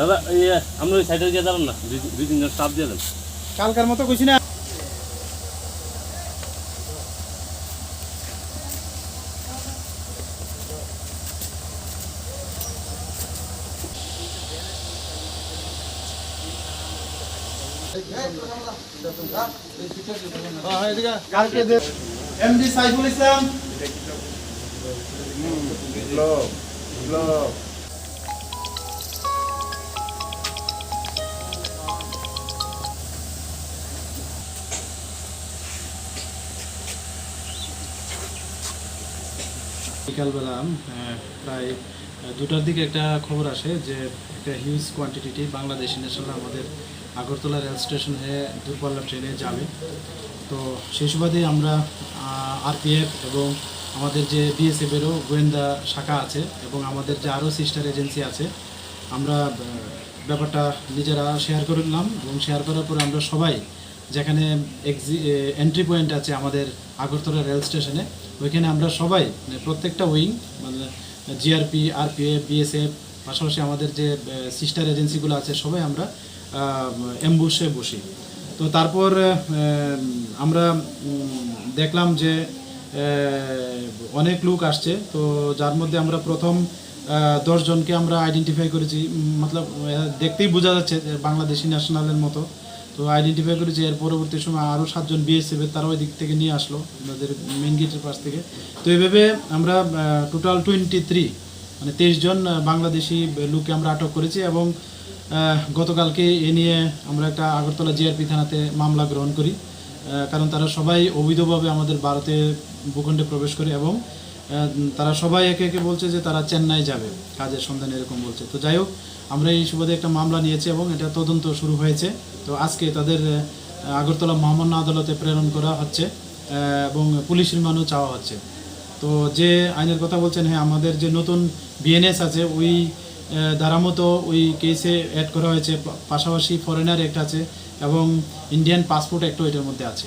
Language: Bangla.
দাদা এই আমরা ওই সাইডে গিয়ে দাঁড়ান না। দুই- তিনজন স্টাফ দিয়ে দেন। কালকার মতো কইছি না? এমডি সাইফুল ইসলাম। বিকালবেলা প্রায় দুটার দিকে একটা খবর আসে যে একটা হিউজ কোয়ান্টিটি বাংলাদেশ ন্যাশনাল আমাদের আগরতলা রেল স্টেশন হয়ে দূরপাল্লা ট্রেনে যাবে। তো সেই সুবাদে আমরা আরপিএফ এবং আমাদের যে বিএসএফেরও গোয়েন্দা শাখা আছে এবং আমাদের যে আরও সিস্টার এজেন্সি আছে, আমরা ব্যাপারটা নিজেরা শেয়ার করে নিলাম এবং শেয়ার করার পরে আমরা সবাই যেখানে এক্সি এন্ট্রি পয়েন্ট আছে আমাদের আগরতলা রেল স্টেশনে ওইখানে আমরা সবাই মানে প্রত্যেকটা উইং মানে জিআরপি আরপিএফ বিএসএফ পাশাপাশি আমাদের যে সিস্টার এজেন্সিগুলো আছে, সবাই আমরা অ্যাম্বুসে বসি। তো তারপর আমরা দেখলাম যে অনেক লোক আসছে। তো যার মধ্যে আমরা প্রথম দশজনকে আমরা আইডেন্টিফাই করেছি। মতলব দেখতেই বোঝা যাচ্ছে বাংলাদেশি ন্যাশনালের মতো। তো আইডেন্টিফাই করেছি, এর পরবর্তী সময় আরও সাতজন বিএসএফ তারা ওই দিক থেকে নিয়ে আসলো আমাদের মেন গেটের পাশ থেকে। তো এইভাবে আমরা টোটাল টোয়েন্টি থ্রি মানে তেইশ জন বাংলাদেশি লোককে আমরা আটক করেছি এবং গতকালকে এ নিয়ে আমরা একটা আগরতলা জিআরপি থানাতে মামলা গ্রহণ করি কারণ তারা সবাই অবৈধভাবে আমাদের ভারতে ভূখণ্ডে প্রবেশ করে এবং তারা সবাই একে একে বলছে যে তারা চেন্নাই যাবে। কাজের সন্ধানে এরকম বলছে। তো যাই হোক আমরা এই সুবাদে একটা মামলা নিয়েছি এবং এটা তদন্ত শুরু হয়েছে। তো আজকে তাদের আগরতলা মহামান্য আদালতে প্রেরণ করা হচ্ছে এবং পুলিশ রিমান্ডও চাওয়া হচ্ছে। তো যে আইনের কথা বলছেন হ্যাঁ আমাদের যে নতুন বিএনএস আছে ওই আহ, ধারা মতো ওই কেসে অ্যাড করা হয়েছে। পাশাপাশি ফরেনার অ্যাক্ট আছে এবং ইন্ডিয়ান পাসপোর্ট অ্যাক্টও এটার মধ্যে আছে।